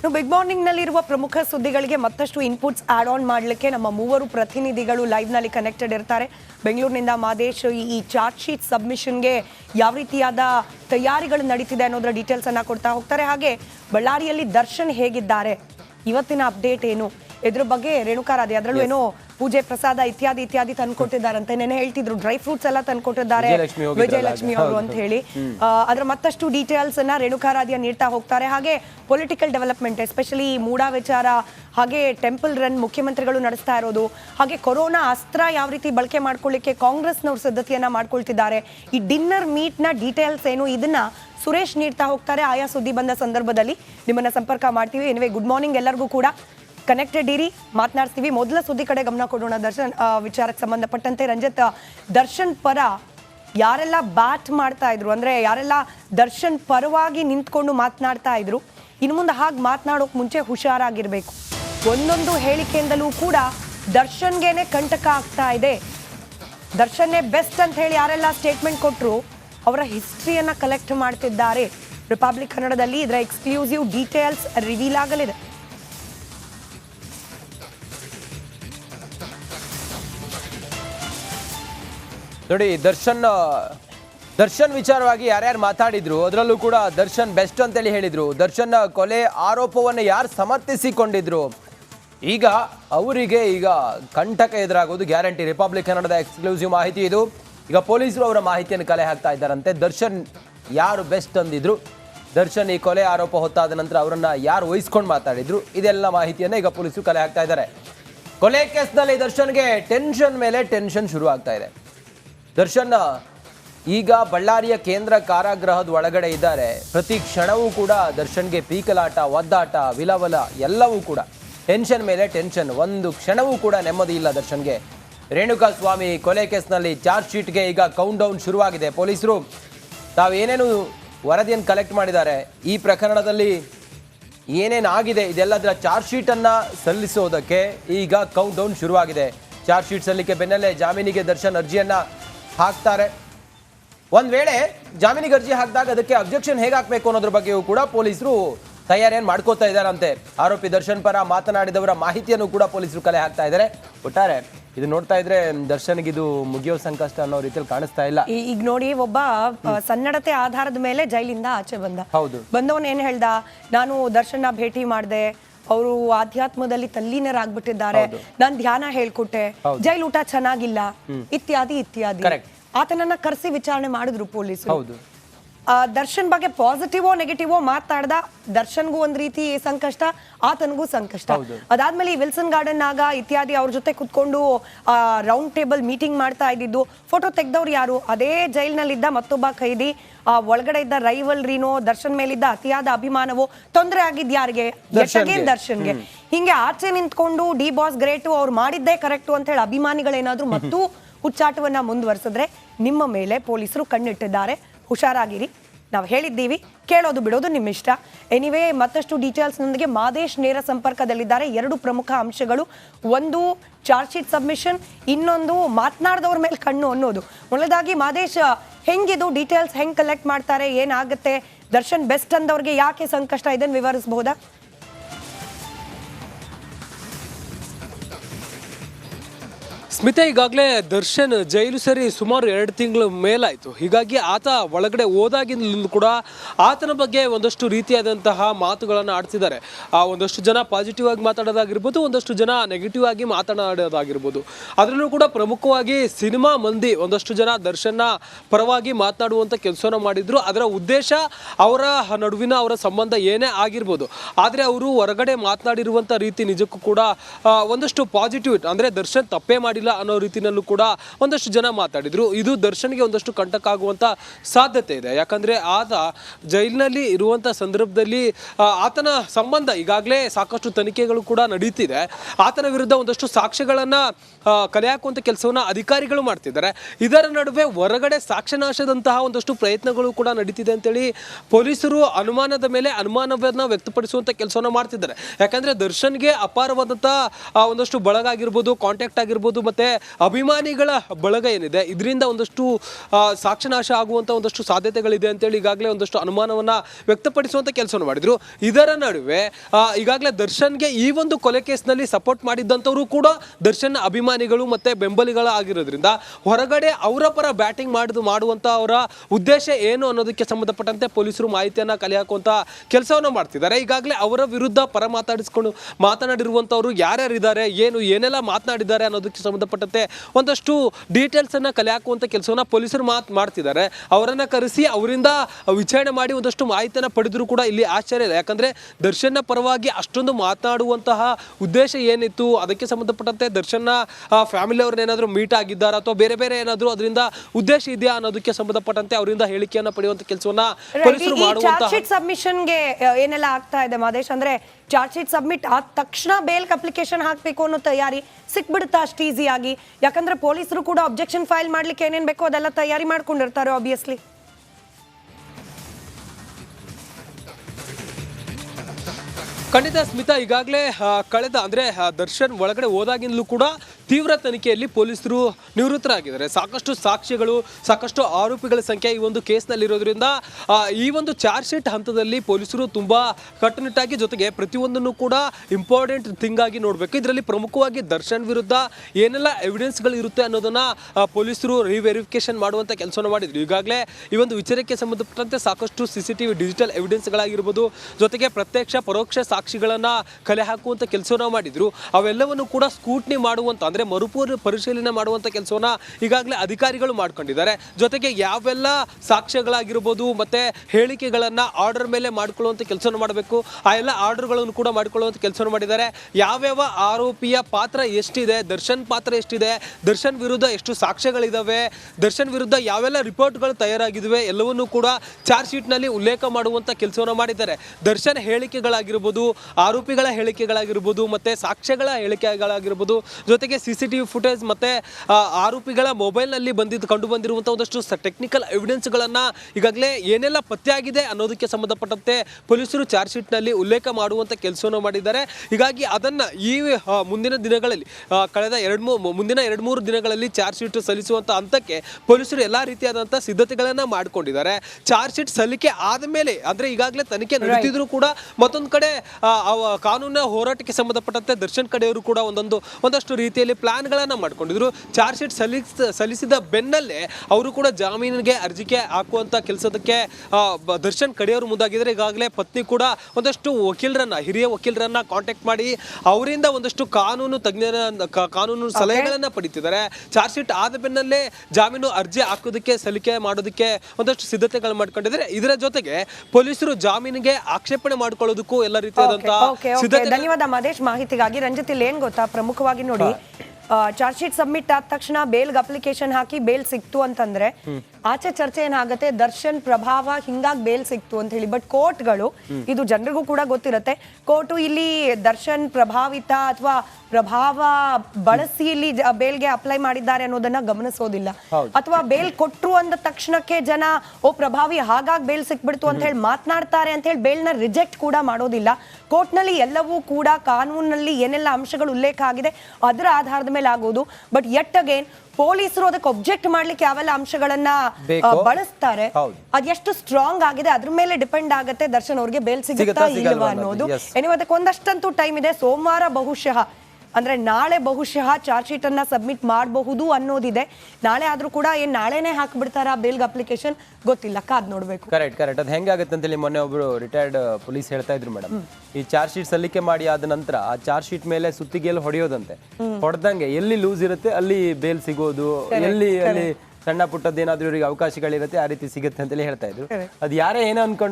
ಇನ್ನು big morning ನಲ್ಲಿರುವ ಪ್ರಮುಖ ಸುದ್ದಿಗಳಿಗೆ ಮತ್ತಷ್ಟು ಇನ್ಪುಟ್ಸ್ ಆಡ್ ಆನ್ ಮಾಡಲಿಕ್ಕೆ ನಮ್ಮ ಮೂವರು ಪ್ರತಿನಿಧಿಗಳು ಲೈವ್ನಲ್ಲಿ ಕನೆಕ್ಟೆಡ್ ಇರ್ತಾರೆ. ಬೆಂಗಳೂರಿನಿಂದ ಮಾದೇಶ್ ಈ- ಈ ಚಾರ್ಜ್ ಶೀಟ್ ಸಬ್ಮಿಷನ್ಗೆ ಯಾವ ರೀತಿಯಾದ ತಯಾರಿಗಳು ನಡೀತಿದೆ ಅನ್ನೋದರ ಡೀಟೇಲ್ಸ್ ಅನ್ನ ಕೊಡ್ತಾ ಹೋಗ್ತಾರೆ. ಹಾಗೆ ಬಳ್ಳಾರಿಯಲ್ಲಿ ದರ್ಶನ್ ಹೇಗಿದ್ದಾರೆ? ಇವತ್ತಿನ ಅಪ್ಡೇಟ್ ಏನು? ಇದ್ರ ಬಗ್ಗೆ ರೇಣುಕಾರಾದೆ ಅದರಲ್ಲೂ ಏನೋ ಪೂಜೆ ಪ್ರಸಾದ ಇತ್ಯಾದಿ ಇತ್ಯಾದಿ ತಂದ್ಕೊಟ್ಟಿದ್ದಾರಂತೆ ನೆನೆ ಹೇಳ್ತಿದ್ರು ಡ್ರೈ ಫ್ರೂಟ್ಸ್ ಎಲ್ಲ ತಂದ್ಕೊಟ್ಟಿದ್ದಾರೆ ವಿಜಯಲಕ್ಷ್ಮಿ ಅವರು ಅಂತ ಹೇಳಿ. ಅದ್ರ ಅದರ ಮತ್ತಷ್ಟು ಡೀಟೇಲ್ಸ್ ಅನ್ನ ರೇಣುಕಾರಾಧ್ಯ ನೀಡ್ತಾ ಹೋಗ್ತಾರೆ. ಹಾಗೆ ಪೊಲಿಟಿಕಲ್ ಡೆವಲಪ್ಮೆಂಟ್ ಎಸ್ಪೆಷಲಿ ಮೂಡಾ ವಿಚಾರ ಹಾಗೆ ಟೆಂಪಲ್ ರನ್ ಮುಖ್ಯಮಂತ್ರಿಗಳು ನಡೆಸ್ತಾ ಇರೋದು ಹಾಗೆ ಕೊರೋನಾ ಅಸ್ತ್ರ ಯಾವ ರೀತಿ ಬಳಕೆ ಮಾಡ್ಕೊಳ್ಳಿಕ್ಕೆ ಕಾಂಗ್ರೆಸ್ನವರು ಸಿದ್ಧತೆಯನ್ನ ಮಾಡ್ಕೊಳ್ತಿದ್ದಾರೆ. ಈ ಡಿನ್ನರ್ ಮೀಟ್ನ ಡೀಟೇಲ್ಸ್ ಏನು? ಇದನ್ನ ಸುರೇಶ್ ನೀಡ್ತಾ ಹೋಗ್ತಾರೆ. ಆಯಾ ಸುದ್ದಿ ಬಂದ ಸಂದರ್ಭದಲ್ಲಿ ನಿಮ್ಮನ್ನ ಸಂಪರ್ಕ ಮಾಡ್ತೀವಿ. ಎನಿವೆ ಗುಡ್ ಮಾರ್ನಿಂಗ್ ಎಲ್ಲರಿಗೂ ಕೂಡ. ಕನೆಕ್ಟೆಡ್ ಇರಿ ಮಾತನಾಡ್ತೀವಿ ಮೊದಲ ಸುದ್ದಿ ಕಡೆ ಗಮನ ಕೊಡೋಣ ದರ್ಶನ್ ವಿಚಾರಕ್ಕೆ ಸಂಬಂಧಪಟ್ಟಂತೆ ರಂಜಿತ್ ದರ್ಶನ್ ಪರ ಯಾರೆಲ್ಲ ಬ್ಯಾಟ್ ಮಾಡ್ತಾ ಇದ್ರು? ಅಂದ್ರೆ ಯಾರೆಲ್ಲ ದರ್ಶನ್ ಪರವಾಗಿ ನಿಂತ್ಕೊಂಡು ಮಾತನಾಡ್ತಾ ಇದ್ರು? ಇನ್ನು ಮುಂದೆ ಹಾಗೆ ಮಾತನಾಡೋಕ್ ಮುಂಚೆ ಹುಷಾರಾಗಿರ್ಬೇಕು. ಒಂದೊಂದು ಹೇಳಿಕೆಯಿಂದಲೂ ಕೂಡ ದರ್ಶನ್ಗೆನೆ ಕಂಟಕ ಆಗ್ತಾ ಇದೆ. ದರ್ಶನ್ನೇ ಬೆಸ್ಟ್ ಅಂತ ಹೇಳಿ ಯಾರೆಲ್ಲ ಸ್ಟೇಟ್ಮೆಂಟ್ ಕೊಟ್ಟರು ಅವರ ಹಿಸ್ಟ್ರಿಯನ್ನು ಕಲೆಕ್ಟ್ ಮಾಡ್ತಿದ್ದಾರೆ. ರಿಪಬ್ಲಿಕ್ ಕನ್ನಡದಲ್ಲಿ ಇದರ ಎಕ್ಸ್ಕ್ಲೂಸಿವ್ ಡೀಟೇಲ್ಸ್ ರಿವೀಲ್ ಆಗಲಿದೆ. ನೋಡಿ, ದರ್ಶನ್ ದರ್ಶನ್ ವಿಚಾರವಾಗಿ ಯಾರ್ಯಾರು ಮಾತಾಡಿದ್ರು, ಅದರಲ್ಲೂ ಕೂಡ ದರ್ಶನ್ ಬೆಸ್ಟ್ ಅಂತೇಳಿ ಹೇಳಿದ್ರು. ದರ್ಶನ್ ಕೊಲೆ ಆರೋಪವನ್ನು ಯಾರು ಸಮರ್ಥಿಸಿಕೊಂಡಿದ್ರು? ಈಗ ಅವರಿಗೆ ಈಗ ಕಂಟಕ ಎದುರಾಗೋದು ಗ್ಯಾರಂಟಿ. ರಿಪಬ್ಲಿಕ್ ಕನ್ನಡದ ಎಕ್ಸ್ಕ್ಲೂಸಿವ್ ಮಾಹಿತಿ ಇದು. ಈಗ ಪೊಲೀಸರು ಅವರ ಮಾಹಿತಿಯನ್ನು ಕಲೆ ಹಾಕ್ತಾ ಇದ್ದಾರಂತೆ. ದರ್ಶನ್ ಯಾರು ಬೆಸ್ಟ್ ಅಂದಿದ್ರು? ದರ್ಶನ್ ಈ ಕೊಲೆ ಆರೋಪ ಹೊತ್ತಾದ ನಂತರ ಅವರನ್ನ ಯಾರು ವಹಿಸ್ಕೊಂಡು ಮಾತಾಡಿದ್ರು? ಇದೆಲ್ಲ ಮಾಹಿತಿಯನ್ನು ಈಗ ಪೊಲೀಸರು ಕಲೆ ಹಾಕ್ತಾ ಇದ್ದಾರೆ. ಕೊಲೆ ಕೇಸ್ನಲ್ಲಿ ದರ್ಶನ್ಗೆ ಟೆನ್ಷನ್ ಮೇಲೆ ಟೆನ್ಷನ್ ಶುರು ಆಗ್ತಾ ಇದೆ. ದರ್ಶನ್, ಈಗ ಬಳ್ಳಾರಿಯ ಕೇಂದ್ರ ಕಾರಾಗೃಹದ ಒಳಗಡೆ ಇದ್ದಾರೆ. ಪ್ರತಿ ಕ್ಷಣವೂ ಕೂಡ ದರ್ಶನ್ಗೆ ಪೀಕಲಾಟ, ಒದ್ದಾಟ, ವಿಲವಲ ಎಲ್ಲವೂ ಕೂಡ. ಟೆನ್ಷನ್ ಮೇಲೆ ಟೆನ್ಷನ್. ಒಂದು ಕ್ಷಣವೂ ಕೂಡ ನೆಮ್ಮದಿ ಇಲ್ಲ ದರ್ಶನ್ಗೆ. ರೇಣುಕಾ ಸ್ವಾಮಿ ಕೊಲೆ ಕೇಸ್ನಲ್ಲಿ ಚಾರ್ಜ್ ಶೀಟ್ಗೆ ಈಗ ಕೌಂಟ್ ಡೌನ್ ಶುರುವಾಗಿದೆ. ಪೊಲೀಸರು ತಾವೇನೇನು ವರದಿಯನ್ನು ಕಲೆಕ್ಟ್ ಮಾಡಿದ್ದಾರೆ? ಈ ಪ್ರಕರಣದಲ್ಲಿ ಏನೇನಾಗಿದೆ? ಇದೆಲ್ಲದರ ಚಾರ್ಜ್ ಶೀಟನ್ನು ಸಲ್ಲಿಸೋದಕ್ಕೆ ಈಗ ಕೌಂಟ್ ಡೌನ್ ಶುರುವಾಗಿದೆ. ಚಾರ್ಜ್ ಶೀಟ್ ಸಲ್ಲಿಕೆ ಬೆನ್ನಲ್ಲೇ ಜಾಮೀನಿಗೆ ದರ್ಶನ್ ಅರ್ಜಿಯನ್ನ ಹಾಕ್ತಾರೆ. ಒಂದ್ ವೇಳೆ ಜಾಮೀನಿಗೆ ಅರ್ಜಿ ಹಾಕಿದಾಗ ಅದಕ್ಕೆ ಅಬ್ಜೆಕ್ಷನ್ ಹೇಗೆ ಹಾಕ್ಬೇಕು ಅನ್ನೋದ್ರ ಬಗ್ಗೆಯೂ ಕೂಡ ಪೊಲೀಸರು ತಯಾರಿಯನ್ನು ಮಾಡ್ಕೋತಾ ಇದ್ದಾರಂತೆ. ಆರೋಪಿ ದರ್ಶನ್ ಪರ ಮಾತನಾಡಿದವರ ಮಾಹಿತಿಯನ್ನು ಕೂಡ ಪೊಲೀಸರು ಕಲೆ ಹಾಕ್ತಾ ಇದ್ದಾರೆ. ಒಟ್ಟಾರೆ ಇದು ನೋಡ್ತಾ ಇದ್ರೆ ದರ್ಶನ್ಗೆ ಇದು ಮುಗಿಯೋ ಸಂಕಷ್ಟ ಅನ್ನೋ ರೀತಿಯಲ್ಲಿ ಕಾಣಿಸ್ತಾ ಇಲ್ಲ. ಈಗ ನೋಡಿ ಒಬ್ಬ ಸನ್ನಡತೆ ಆಧಾರದ ಮೇಲೆ ಜೈಲಿಂದ ಆಚೆ ಬಂದ. ಹೌದು. ಬಂದವನ್ ಏನ್ ಹೇಳ್ದ? ನಾನು ದರ್ಶನ ಭೇಟಿ ಮಾಡಿದೆ. ಅವರು ಆಧ್ಯಾತ್ಮದಲ್ಲಿ ತಲ್ಲೀನರಾಗ್ಬಿಟ್ಟಿದ್ದಾರೆ. ನಾನು ಧ್ಯಾನ ಹೇಳ್ಕೊಟ್ಟೆ. ಜೈಲ್ ಊಟ ಚೆನ್ನಾಗಿಲ್ಲ. ಇತ್ಯಾದಿ ಇತ್ಯಾದಿ. ಆತನನ್ನ ಕರೆಸಿ ವಿಚಾರಣೆ ಮಾಡಿದ್ರು ಪೊಲೀಸರು. ದರ್ಶನ್ ಬಗ್ಗೆ ಪಾಸಿಟಿವೋ ನೆಗೆಟಿವೋ ಮಾತಾಡ್ದ ದರ್ಶನ್ಗೂ ಒಂದ್ ರೀತಿ ಸಂಕಷ್ಟ ಆತನಿಗೂ ಸಂಕಷ್ಟ. ಅದಾದ್ಮೇಲೆ ಈ ವಿಲ್ಸನ್ ಗಾರ್ಡನ್ ಆಗ ಇತ್ಯಾದಿ ಅವ್ರ ಜೊತೆ ಕುತ್ಕೊಂಡು ರೌಂಡ್ ಟೇಬಲ್ ಮೀಟಿಂಗ್ ಮಾಡ್ತಾ ಇದ್ದಿದ್ದು. ಫೋಟೋ ತೆಗ್ದವ್ರು ಯಾರು? ಅದೇ ಜೈಲ್ನಲ್ಲಿದ್ದ ಮತ್ತೊಬ್ಬ ಖೈದಿ ಆ, ಒಳಗಡೆ ಇದ್ದ ರೈವಲ್ರಿನೋ ದರ್ಶನ್ ಮೇಲಿದ್ದ ಅತಿಯಾದ ಅಭಿಮಾನವೋ ತೊಂದರೆ ಆಗಿದ್ ಯಾರಿಗೆ? ದರ್ಶನ್ಗೆ. ಹಿಂಗೆ ಆಚೆ ನಿಂತ್ಕೊಂಡು ಡಿ ಬಾಸ್ ಗ್ರೇಟು ಅವ್ರು ಮಾಡಿದ್ದೇ ಕರೆಕ್ಟು ಅಂತ ಹೇಳಿ ಅಭಿಮಾನಿಗಳೇನಾದ್ರೂ ಮತ್ತು ಹುಚ್ಚಾಟವನ್ನ ಮುಂದುವರೆಸಿದ್ರೆ ನಿಮ್ಮ ಮೇಲೆ ಪೊಲೀಸರು ಕಣ್ಣಿಟ್ಟಿದ್ದಾರೆ. ಹುಷಾರಾಗಿರಿ. ನಾವು ಹೇಳಿದ್ದೀವಿ, ಕೇಳೋದು ಬಿಡೋದು ನಿಮ್ಮ ಇಷ್ಟ ಎನಿವೇ ಮತ್ತಷ್ಟು ಡೀಟೇಲ್ಸ್ ನೊಂದಿಗೆ ಮಾದೇಶ್ ನೇರ ಸಂಪರ್ಕದಲ್ಲಿದ್ದಾರೆ. ಎರಡು ಪ್ರಮುಖ ಅಂಶಗಳು. ಒಂದು ಚಾರ್ಜ್ ಶೀಟ್ ಸಬ್ಮಿಷನ್ ಇನ್ನೊಂದು ಮಾತನಾಡಿದವ್ರ ಮೇಲೆ ಕಣ್ಣು ಅನ್ನೋದು. ಒಳ್ಳೆದಾಗಿ ಮಾದೇಶ್, ಹೆಂಗಿದು ಡೀಟೇಲ್ಸ್ ಹೆಂಗೆ ಕಲೆಕ್ಟ್ ಮಾಡ್ತಾರೆ, ಏನಾಗುತ್ತೆ? ದರ್ಶನ್ ಬೆಸ್ಟ್ ಅಂದವ್ರಿಗೆ ಯಾಕೆ ಸಂಕಷ್ಟ ಇದನ್ನು ವಿವರಿಸಬಹುದಾ ಸ್ಮಿತಾ ಈಗಾಗಲೇ ದರ್ಶನ್ ಜೈಲು ಸರಿ ಸುಮಾರು ಎರಡು ತಿಂಗಳ ಮೇಲಾಯಿತು. ಹೀಗಾಗಿ ಆತ ಒಳಗಡೆ ಹೋದಾಗಿಂದಲೂ ಕೂಡ ಆತನ ಬಗ್ಗೆ ಒಂದಷ್ಟು ರೀತಿಯಾದಂತಹ ಮಾತುಗಳನ್ನು ಆಡ್ತಿದ್ದಾರೆ. ಆ, ಒಂದಷ್ಟು ಜನ ಪಾಸಿಟಿವ್ ಆಗಿ ಮಾತಾಡೋದಾಗಿರ್ಬೋದು, ಒಂದಷ್ಟು ಜನ ನೆಗೆಟಿವ್ ಆಗಿ ಮಾತನಾಡೋದಾಗಿರ್ಬೋದು. ಅದರಲ್ಲೂ ಕೂಡ ಪ್ರಮುಖವಾಗಿ ಸಿನಿಮಾ ಮಂದಿ ಒಂದಷ್ಟು ಜನ ದರ್ಶನ್ನ ಪರವಾಗಿ ಮಾತನಾಡುವಂಥ ಕೆಲಸನ ಮಾಡಿದ್ರು. ಅದರ ಉದ್ದೇಶ ಅವರ ನಡುವಿನ ಅವರ ಸಂಬಂಧ ಏನೇ ಆಗಿರ್ಬೋದು. ಆದರೆ ಅವರು ಹೊರಗಡೆ ಮಾತನಾಡಿರುವಂಥ ರೀತಿ ನಿಜಕ್ಕೂ ಕೂಡ ಒಂದಷ್ಟು ಪಾಸಿಟಿವ್ ಅಂದರೆ ದರ್ಶನ್ ತಪ್ಪೇ ಮಾಡಿಲ್ಲ ಅನ್ನೋ ರೀತಿಯಲ್ಲೂ ಕೂಡ ಒಂದಷ್ಟು ಜನ ಮಾತಾಡಿದ್ರು. ಇದು ದರ್ಶನ್ಗೆ ಒಂದಷ್ಟು ಕಂಟಕ ಆಗುವಂಥ ಸಾಧ್ಯತೆ ಇದೆ. ಯಾಕಂದ್ರೆ ಆತ ಜೈಲಿನಲ್ಲಿ ಇರುವಂಥ ಸಂದರ್ಭದಲ್ಲಿ ಆತನ ಸಂಬಂಧ ಈಗಾಗಲೇ ಸಾಕಷ್ಟು ತನಿಖೆಗಳು ಕೂಡ ನಡೀತಿದೆ. ಆತನ ವಿರುದ್ಧ ಒಂದಷ್ಟು ಸಾಕ್ಷ್ಯಗಳನ್ನು ಕಲೆ ಹಾಕುವಂಥ ಕೆಲಸವನ್ನ ಅಧಿಕಾರಿಗಳು ಮಾಡ್ತಿದ್ದಾರೆ. ಇದರ ನಡುವೆ ಹೊರಗಡೆ ಸಾಕ್ಷ್ಯನಾಶದಂತಹ ಒಂದಷ್ಟು ಪ್ರಯತ್ನಗಳು ಕೂಡ ನಡೀತಿದೆ ಅಂತೇಳಿ ಪೊಲೀಸರು ಅನುಮಾನದ ಮೇಲೆ ಅನುಮಾನವನ್ನ ವ್ಯಕ್ತಪಡಿಸುವಂತ ಕೆಲಸವನ್ನ ಮಾಡ್ತಿದ್ದಾರೆ. ಯಾಕಂದ್ರೆ ದರ್ಶನ್ಗೆ ಅಪಾರವಾದಂಥ ಒಂದಷ್ಟು ಬಳಗ ಆಗಿರ್ಬೋದು ಕಾಂಟ್ಯಾಕ್ಟ್ ಆಗಿರ್ಬೋದು, ಮತ್ತೆ ಮತ್ತೆ ಅಭಿಮಾನಿಗಳ ಬಳಗ ಏನಿದೆ, ಇದರಿಂದ ಒಂದಷ್ಟು ಸಾಕ್ಷನಾಶ ಆಗುವಂತ ಒಂದಷ್ಟು ಸಾಧ್ಯತೆಗಳಿದೆ ಅಂತೇಳಿ ಈಗಾಗಲೇ ಒಂದಷ್ಟು ಅನುಮಾನವನ್ನು ವ್ಯಕ್ತಪಡಿಸುವಂತ ಕೆಲಸವನ್ನು ಮಾಡಿದ್ರು. ಇದರ ನಡುವೆ ಈಗಾಗಲೇ ದರ್ಶನ್ಗೆ ಈ ಒಂದು ಕೊಲೆ ಕೇಸ್ನಲ್ಲಿ ಸಪೋರ್ಟ್ ಮಾಡಿದ್ದಂಥವರು ಕೂಡ ದರ್ಶನ್ ಅಭಿಮಾನಿಗಳು ಮತ್ತೆ ಬೆಂಬಲಿಗಳ ಆಗಿರೋದ್ರಿಂದ ಹೊರಗಡೆ ಅವರ ಪರ ಬ್ಯಾಟಿಂಗ್ ಮಾಡಿದು, ಮಾಡುವಂತ ಅವರ ಉದ್ದೇಶ ಏನು ಅನ್ನೋದಕ್ಕೆ ಸಂಬಂಧಪಟ್ಟಂತೆ ಪೊಲೀಸರು ಮಾಹಿತಿಯನ್ನ ಕಲೆ ಹಾಕುವಂತ ಕೆಲಸವನ್ನು ಮಾಡ್ತಿದ್ದಾರೆ. ಈಗಾಗಲೇ ಅವರ ವಿರುದ್ಧ ಪರ ಮಾತಾಡಿಸ್ಕೊಂಡು ಮಾತನಾಡಿರುವಂಥವ್ರು ಯಾರ್ಯಾರಿದ್ದಾರೆ, ಏನು, ಏನೆಲ್ಲ ಮಾತನಾಡಿದ್ದಾರೆ ಅನ್ನೋದಕ್ಕೆ ಸಂಬಂಧಪಟ್ಟಂತೆ ಒಂದಷ್ಟು ಡೀಟೇಲ್ಸ್ ಅನ್ನ ಕಲೆ ಹಾಕುವಂತ ಕೆಲಸವನ್ನ ಪೊಲೀಸರು ಮಾತ್ ಮಾಡ್ತಿದ್ದಾರೆ. ಅವರನ್ನ ಕರೆಸಿ ಅವರಿಂದ ವಿಚಾರಣೆ ಮಾಡಿ ಒಂದಷ್ಟು ಮಾಹಿತಿಯನ್ನ ಪಡೆದರೂ ಕೂಡ ಇಲ್ಲಿ ಆಶ್ಚರ್ಯ ಇದೆ. ಯಾಕಂದ್ರೆ ದರ್ಶನ್ನ ಪರವಾಗಿ ಅಷ್ಟೊಂದು ಮಾತನಾಡುವಂತಹ ಉದ್ದೇಶ ಏನಿತ್ತು? ಅದಕ್ಕೆ ಸಂಬಂಧಪಟ್ಟಂತೆ ದರ್ಶನ್ನ ಫ್ಯಾಮಿಲಿ ಅವ್ರನ್ನ ಏನಾದರೂ ಮೀಟ್ ಆಗಿದ್ದಾರೆ? ಅಥವಾ ಬೇರೆ ಬೇರೆ ಏನಾದರೂ ಅದರಿಂದ ಉದ್ದೇಶ ಇದೆಯಾ ಅನ್ನೋದಕ್ಕೆ ಸಂಬಂಧಪಟ್ಟಂತೆ ಅವರಿಂದ ಹೇಳಿಕೆಯನ್ನ ಪಡೆಯುವಂತ ಕೆಲಸವನ್ನ ಪೊಲೀಸರು ಮಾಡುವಂತಹ ಸಬ್ಮಿಷನ್ಗೆ ಏನೆಲ್ಲ ಆಗ್ತಾ ಇದೆ ಮಾದೇಶ್? ಅಂದ್ರೆ ಚಾರ್ಜ್ ಶೀಟ್ ಸಬ್ಮಿಟ್ ಆದ ತಕ್ಷಣ ಬೇಲ್ ಅಪ್ಲಿಕೇಶನ್ ಹಾಕಬೇಕು ಅನ್ನೋ ತಯಾರಿ ಸಿಕ್ಬಿಡುತ್ತಾ, ಅಷ್ಟು ಈಸಿಯಾಗಿ ಯಾಕಂದ್ರೆ ಪೊಲೀಸರು ಕೂಡ ಅಬ್ಜೆಕ್ಷನ್ ಫೈಲ್ ಮಾಡ್ಲಿಕ್ಕೆ ಏನೇನು ಬೇಕೋ ಅದೆಲ್ಲ ತಯಾರಿ ಮಾಡ್ಕೊಂಡಿರ್ತಾರೆ ಆಬ್ವಿಯಸ್ಲಿ ಖಂಡಿತ ಸ್ಮಿತಾ, ಈಗಾಗಲೇ ಕಳೆದ, ಅಂದರೆ ದರ್ಶನ್ ಒಳಗಡೆ ಹೋದಾಗಿಂದಲೂ ಕೂಡ ತೀವ್ರ ತನಿಖೆಯಲ್ಲಿ ಪೊಲೀಸರು ನಿವೃತ್ತರಾಗಿದ್ದಾರೆ. ಸಾಕಷ್ಟು ಸಾಕ್ಷಿಗಳು ಸಾಕಷ್ಟು ಆರೋಪಿಗಳ ಸಂಖ್ಯೆ ಈ ಒಂದು ಕೇಸ್ನಲ್ಲಿ ಇರೋದ್ರಿಂದ ಈ ಒಂದು ಚಾರ್ಜ್ ಶೀಟ್ ಹಂತದಲ್ಲಿ ಪೊಲೀಸರು ತುಂಬ ಕಟ್ಟುನಿಟ್ಟಾಗಿ ಜೊತೆಗೆ ಪ್ರತಿಯೊಂದನ್ನು ಕೂಡ ಇಂಪಾರ್ಟೆಂಟ್ ಥಿಂಗ್ ಆಗಿ ನೋಡಬೇಕು. ಇದರಲ್ಲಿ ಪ್ರಮುಖವಾಗಿ ದರ್ಶನ್ ವಿರುದ್ಧ ಏನೆಲ್ಲ ಎವಿಡೆನ್ಸ್ಗಳು ಇರುತ್ತೆ ಅನ್ನೋದನ್ನು ಪೊಲೀಸರು ರಿವೆರಿಫಿಕೇಶನ್ ಮಾಡುವಂಥ ಕೆಲಸವನ್ನು ಮಾಡಿದ್ರು. ಈಗಾಗಲೇ ಈ ಒಂದು ವಿಚಾರಕ್ಕೆ ಸಂಬಂಧಪಟ್ಟಂತೆ ಸಾಕಷ್ಟು C C T V digital ಎವಿಡೆನ್ಸ್ಗಳಾಗಿರ್ಬೋದು ಜೊತೆಗೆ ಪ್ರತ್ಯಕ್ಷ ಪರೋಕ್ಷ ಸಾಕ್ಷಿಗಳನ್ನು ಕಲೆ ಹಾಕುವಂಥ ಕೆಲಸವನ್ನು ಮಾಡಿದ್ರು. ಅವೆಲ್ಲವನ್ನು ಕೂಡ ಸ್ಕೂಟ್ನಿ ಮಾಡುವಂಥ ಅಂದ್ರೆ ಮರುಪೂರ್ ಪರಿಶೀಲನೆ ಮಾಡುವಂಥ ಕೆಲಸವನ್ನ ಈಗಾಗಲೇ ಅಧಿಕಾರಿಗಳು ಮಾಡ್ಕೊಂಡಿದ್ದಾರೆ. ಜೊತೆಗೆ ಯಾವೆಲ್ಲ ಸಾಕ್ಷ್ಯಗಳಾಗಿರ್ಬೋದು ಮತ್ತೆ ಹೇಳಿಕೆಗಳನ್ನ ಆರ್ಡರ್ ಮೇಲೆ ಮಾಡಿಕೊಳ್ಳುವಂಥ ಕೆಲಸವನ್ನು ಮಾಡಬೇಕು. ಆ ಎಲ್ಲ ಆರ್ಡರ್ಗಳನ್ನು ಕೂಡ ಮಾಡಿಕೊಳ್ಳುವಂಥ ಕೆಲಸವನ್ನು ಮಾಡಿದ್ದಾರೆ. ಯಾವ್ಯಾವ ಆರೋಪಿಯ ಪಾತ್ರ ಎಷ್ಟಿದೆ, ದರ್ಶನ್ ಪಾತ್ರ ಎಷ್ಟಿದೆ, ದರ್ಶನ್ ವಿರುದ್ಧ ಎಷ್ಟು ಸಾಕ್ಷ್ಯಗಳಿದ್ದಾವೆ ದರ್ಶನ್ ವಿರುದ್ಧ ಯಾವೆಲ್ಲ ರಿಪೋರ್ಟ್ಗಳು ತಯಾರಾಗಿದ್ದಾವೆ ಎಲ್ಲವನ್ನೂ ಕೂಡ ಚಾರ್ಜ್ ಶೀಟ್ನಲ್ಲಿ ಉಲ್ಲೇಖ ಮಾಡುವಂಥ ಕೆಲಸವನ್ನು ಮಾಡಿದ್ದಾರೆ. ದರ್ಶನ್ ಹೇಳಿಕೆಗಳಾಗಿರ್ಬೋದು, ಆರೋಪಿಗಳ ಹೇಳಿಕೆಗಳಾಗಿರ್ಬೋದು, ಮತ್ತೆ ಸಾಕ್ಷ್ಯಗಳ ಹೇಳಿಕೆಗಳಾಗಿರ್ಬೋದು, ಜೊತೆಗೆ ಸಿ ಟಿ ವಿ ಫುಟೇಜ್ ಮತ್ತೆ ಆರೋಪಿಗಳ ಮೊಬೈಲ್ನಲ್ಲಿ ಬಂದಿದ್ದು ಕಂಡು ಬಂದಿರುವಂಥ ಒಂದಷ್ಟು ಟೆಕ್ನಿಕಲ್ ಎವಿಡೆನ್ಸ್ಗಳನ್ನು ಈಗಾಗಲೇ ಏನೆಲ್ಲ ಪತ್ತೆಯಾಗಿದೆ ಅನ್ನೋದಕ್ಕೆ ಸಂಬಂಧಪಟ್ಟಂತೆ ಪೊಲೀಸರು ಚಾರ್ಜ್ ಶೀಟ್ನಲ್ಲಿ ಉಲ್ಲೇಖ ಮಾಡುವಂಥ ಕೆಲಸವನ್ನು ಮಾಡಿದ್ದಾರೆ. ಹೀಗಾಗಿ ಅದನ್ನು ಈ ಮುಂದಿನ ದಿನಗಳಲ್ಲಿ ಕಳೆದ ಎರಡು ಮೂ ಮುಂದಿನ ಎರಡು ಮೂರು ದಿನಗಳಲ್ಲಿ ಚಾರ್ಜ್ ಶೀಟ್ ಸಲ್ಲಿಸುವಂಥ ಹಂತಕ್ಕೆ ಪೊಲೀಸರು ಎಲ್ಲ ರೀತಿಯಾದಂಥ ಸಿದ್ಧತೆಗಳನ್ನು ಮಾಡಿಕೊಂಡಿದ್ದಾರೆ. ಚಾರ್ಜ್ ಶೀಟ್ ಸಲ್ಲಿಕೆ ಆದಮೇಲೆ ಅಂದರೆ ಈಗಾಗಲೇ ತನಿಖೆ ನಡೆದಿದ್ರು ಕೂಡ ಮತ್ತೊಂದು ಕಡೆ ಕಾನೂನಿನ ಹೋರಾಟಕ್ಕೆ ಸಂಬಂಧಪಟ್ಟಂತೆ ದರ್ಶನ್ ಕಡೆಯವರು ಕೂಡ ಒಂದೊಂದು ಒಂದಷ್ಟು ರೀತಿಯಲ್ಲಿ ಪ್ಲಾನ್ಗಳನ್ನು ಮಾಡ್ಕೊಂಡಿದ್ರು. ಚಾರ್ಜ್ ಶೀಟ್ ಸಲ್ಲಿಸ್ ಸಲ್ಲಿಸಿದ ಬೆನ್ನಲ್ಲೇ ಅವರು ಕೂಡ ಜಾಮೀನಿಗೆ ಅರ್ಜಿಗೆ ಹಾಕುವಂಥ ಕೆಲಸದಕ್ಕೆ ದರ್ಶನ್ ಕಡೆಯವರು ಮುಂದಾಗಿದ್ದಾರೆ. ಈಗಾಗಲೇ ಪತ್ನಿ ಕೂಡ ಒಂದಷ್ಟು ವಕೀಲರನ್ನ ಹಿರಿಯ ವಕೀಲರನ್ನ ಕಾಂಟ್ಯಾಕ್ಟ್ ಮಾಡಿ ಅವರಿಂದ ಒಂದಷ್ಟು ಕಾನೂನು ತಜ್ಞರ ಕಾನೂನು ಸಲಹೆಗಳನ್ನ ಪಡೀತಿದ್ದಾರೆ. ಚಾರ್ಜ್ ಶೀಟ್ ಆದ ಬೆನ್ನಲ್ಲೇ ಜಾಮೀನು ಅರ್ಜಿ ಹಾಕೋದಕ್ಕೆ ಸಲ್ಲಿಕೆ ಮಾಡೋದಕ್ಕೆ ಒಂದಷ್ಟು ಸಿದ್ಧತೆಗಳು ಮಾಡ್ಕೊಂಡಿದ್ದಾರೆ. ಇದರ ಜೊತೆಗೆ ಪೊಲೀಸರು ಜಾಮೀನಿಗೆ ಆಕ್ಷೇಪಣೆ ಮಾಡಿಕೊಳ್ಳೋದಕ್ಕೂ ಎಲ್ಲ ರೀತಿಯಾದಂತಹ ಧನ್ಯವಾದ ಮಹೇಶ್. ಮಾಹಿತಿಗಾಗಿ ರಂಜಿತ್ ಇಲ್ಲಿ ಏನ್ ಗೊತ್ತಾ? ಪ್ರಮುಖವಾಗಿ ನೋಡಿ. ಚಾರ್ಜ್ ಶೀಟ್ ಸಬ್ಮಿಟ್ ಆದ ತಕ್ಷಣ ಬೇಲ್ಗೆ ಅಪ್ಲಿಕೇಶನ್ ಹಾಕಿ ಬೇಲ್ ಸಿಕ್ತು ಅಂತಂದ್ರೆ ಆಚೆ ಚರ್ಚೆ ಏನಾಗುತ್ತೆ? ದರ್ಶನ್ ಪ್ರಭಾವ ಹಿಂಗಾಗಿ ಬೇಲ್ ಸಿಕ್ತು ಅಂತ ಹೇಳಿ. ಬಟ್ ಕೋರ್ಟ್ಗಳು ಇದು ಜನರಿಗೂ ಕೂಡ ಗೊತ್ತಿರುತ್ತೆ. ಕೋರ್ಟು ಇಲ್ಲಿ ದರ್ಶನ್ ಪ್ರಭಾವಿತ ಅಥವಾ ಪ್ರಭಾವ ಬಳಸಿ ಇಲ್ಲಿ ಬೇಲ್ಗೆ ಅಪ್ಲೈ ಮಾಡಿದ್ದಾರೆ ಅನ್ನೋದನ್ನ ಗಮನಿಸೋದಿಲ್ಲ. ಅಥವಾ ಬೇಲ್ ಕೊಟ್ರು ಅಂದ ತಕ್ಷಣಕ್ಕೆ ಜನ ಓ ಪ್ರಭಾವಿ ಹಾಗಾಗಿ ಬೇಲ್ ಸಿಕ್ಬಿಡ್ತು ಅಂತ ಹೇಳಿ ಮಾತನಾಡ್ತಾರೆ ಅಂತ ಹೇಳಿ ಬೇಲ್ನ ರಿಜೆಕ್ಟ್ ಕೂಡ ಮಾಡೋದಿಲ್ಲ. ಕೋರ್ಟ್ನಲ್ಲಿ ಎಲ್ಲವೂ ಕೂಡ ಕಾನೂನಲ್ಲಿ ಏನೆಲ್ಲ ಅಂಶಗಳು ಉಲ್ಲೇಖ ಆಗಿದೆ ಅದರ ಆಧಾರದ ಮೇಲೆ ಆಗೋದು. ಬಟ್ ಯಟ್ ಅಗೇನ್ ಪೊಲೀಸರು ಅದಕ್ಕೆ ಒಬ್ಜೆಕ್ಟ್ ಮಾಡ್ಲಿಕ್ಕೆ ಯಾವೆಲ್ಲ ಅಂಶಗಳನ್ನ? ಬಳಸ್ತಾರೆ. ಅದೆಷ್ಟು ಸ್ಟ್ರಾಂಗ್ ಆಗಿದೆ ಅದ್ರ ಮೇಲೆ ಡಿಪೆಂಡ್ ಆಗುತ್ತೆ ದರ್ಶನ್ ಅವ್ರಿಗೆ ಬೇಲ್ ಸಿಗುತ್ತಾ ಇಲ್ವಾ ಅನ್ನೋದು, yes. ಅದಕ್ಕೆ ಒಂದಷ್ಟಂತೂ ಟೈಮ್ ಇದೆ ಸೋಮವಾರ ಬಹುಶಃ ಅಂದ್ರೆ ನಾಳೆ ಬಹುಶಃ ಚಾರ್ಜ್ ಶೀಟ್ ಅನ್ನ ಸಬ್ಮಿಟ್ ಮಾಡಬಹುದು ಅನ್ನೋದಿದೆ. ನಾಳೆ ಆದ್ರೂ ಕೂಡ ಏನ್ ನಾಳೆನೆ ಹಾಕ್ಬಿಡ್ತಾರ ಬೇಲ್ಗ್ ಅಪ್ಲಿಕೇಶನ್? ಗೊತ್ತಿಲ್ಲ. ಕಾದ್ ನೋಡ್ಬೇಕು. ಕರೆಕ್ಟ್ ಕರೆಕ್ಟ್ ಅದು ಹೆಂಗಾಗುತ್ತೆ ಅಂತೇಳಿ ಮೊನ್ನೆ ಒಬ್ರು ರಿಟೈರ್ಡ್ ಪೊಲೀಸ್ ಹೇಳ್ತಾ ಇದ್ರು ಮೇಡಮ್ ಈ ಚಾರ್ಜ್ ಶೀಟ್ ಸಲ್ಲಿಕೆ ಮಾಡಿ ಆದ ನಂತರ ಆ ಚಾರ್ಜ್ ಶೀಟ್ ಮೇಲೆ ಸುತ್ತಿಗೆಯಲ್ಲಿ ಹೊಡೆಯೋದಂತೆ. ಹೊಡೆದಂಗೆ ಎಲ್ಲಿ ಲೂಸ್ ಇರುತ್ತೆ ಅಲ್ಲಿ ಬೇಲ್ ಸಿಗೋದು ಎಲ್ಲಿ ಅಲ್ಲಿ ಸಣ್ಣ ಪುಟ್ಟದ್ದೇನಾದ್ರೂ ಇವರಿಗೆ ಅವಕಾಶಗಳಿರುತ್ತೆ ಆ ರೀತಿ ಸಿಗುತ್ತೆ ಅಂತೇಳಿ ಹೇಳ್ತಾ ಇದ್ರು. ಅದು ಯಾರೇ ಏನೋ ಅನ್ಕೊಂಡು